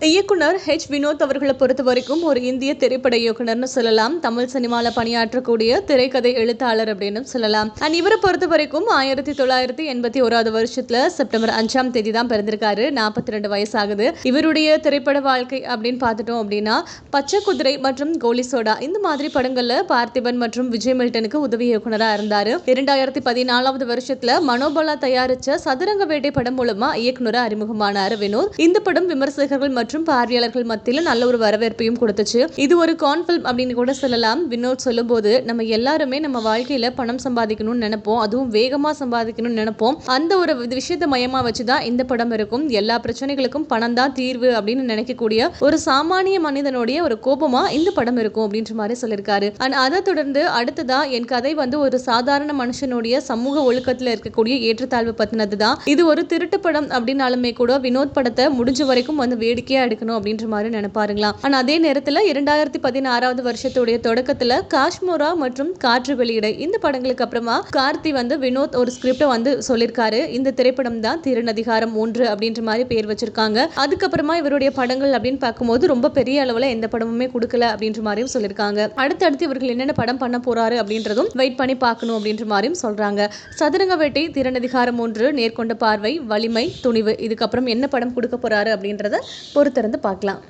இயக்குனர் ஹெச் வினோத் அவர்களை பொறுத்த வரைக்கும் ஒரு இந்திய திரைப்பட இயக்குனர்னு சொல்லலாம். தமிழ் சினிமாவில் பணியாற்றக்கூடிய திரைக்கதை எழுத்தாளர் அப்படின்னு சொல்லலாம். அண்ட் இவரை பொறுத்த வரைக்கும் ஆயிரத்தி தொள்ளாயிரத்தி எண்பத்தி ஓராவது வருஷத்துல செப்டம்பர் அஞ்சாம் தேதி தான் பிறந்திருக்காரு. நாற்பத்தி ரெண்டு வயசாகுது. இவருடைய திரைப்பட வாழ்க்கை அப்படின்னு பார்த்துட்டோம் அப்படின்னா பச்சை குதிரை மற்றும் கோலி சோடா இந்த மாதிரி படங்கள்ல பார்த்திபன் மற்றும் விஜய் மில்டனுக்கு உதவி இயக்குனராக இருந்தார். இரண்டாயிரத்தி பதினாலாவது வருஷத்துல மனோபலா தயாரிச்ச சதுரங்க வேட்டை படம் மூலமா இயக்குனராக அறிமுகமானார் வினோத். இந்த படம் விமர்சகர்கள் மற்றும் மற்றும் பார்வையாளர்கள் மத்தியில் நல்ல ஒரு வரவேற்பையும் கொடுத்துச்சு. இது ஒரு கான்ஃபில்ம் அப்படின்னு கூட சொல்லலாம். வினோத் சொல்லும்போது நம்ம எல்லாருமே நம்ம வாழ்க்கையில பணம் சம்பாதிக்கணும்னு நினைப்போம். அதுவும் வேகமா சம்பாதிக்கணும்னு நினைப்போம். அந்த ஒரு விஷயத்தை மையமா வச்சுதான் இந்த படம் இருக்கும். எல்லா பிரச்சனைகளுக்கும் பணம் தான் தீர்வு அப்படின்னு நினைக்கக்கூடிய ஒரு சாமானிய மனிதனுடைய ஒரு கோபமா இந்த படம் இருக்கும் அப்படின்ற மாதிரி சொல்லியிருக்காரு. அண்ட் அதை தொடர்ந்து அடுத்ததா என் கதை வந்து ஒரு சாதாரண மனுஷனுடைய சமூக ஒழுக்கத்துல இருக்கக்கூடிய ஏற்றத்தாழ்வு பத்தினது தான் இது ஒரு திருட்டு படம் அப்படின்னாலுமே கூட வினோத் படத்தை முடிஞ்ச வரைக்கும் வந்து வேடிக்கையா ஈஸியாக எடுக்கணும் அப்படின்ற மாதிரி நினைப்பாருங்களாம் ஆனால் அதே நேரத்தில் இரண்டாயிரத்தி பதினாறாவது வருஷத்துடைய தொடக்கத்தில் காஷ்மோரா மற்றும் காற்று வெளியிட. இந்த படங்களுக்கு அப்புறமா கார்த்தி வந்து வினோத் ஒரு ஸ்கிரிப்டை வந்து சொல்லியிருக்காரு இந்த திரைப்படம் தான் திறனதிகாரம் ஒன்று அப்படின்ற மாதிரி பேர் வச்சிருக்காங்க. அதுக்கப்புறமா இவருடைய படங்கள் அப்படின்னு பார்க்கும்போது ரொம்ப பெரிய அளவில் எந்த படமுமே கொடுக்கல அப்படின்ற மாதிரியும் சொல்லியிருக்காங்க அடுத்தடுத்து இவர்கள் என்னென்ன படம் பண்ண போறாரு அப்படின்றதும் வெயிட் பண்ணி பார்க்கணும் அப்படின்ற மாதிரியும் சொல்றாங்க. சதுரங்க வேட்டை திறனதிகாரம் ஒன்று நேர்கொண்ட பார்வை வலிமை துணிவு இதுக்கப்புறம் என்ன படம் கொடுக்க போறாரு அப்படின்றத பொறு பொறுத்திருந்து பார்க்கலாம்.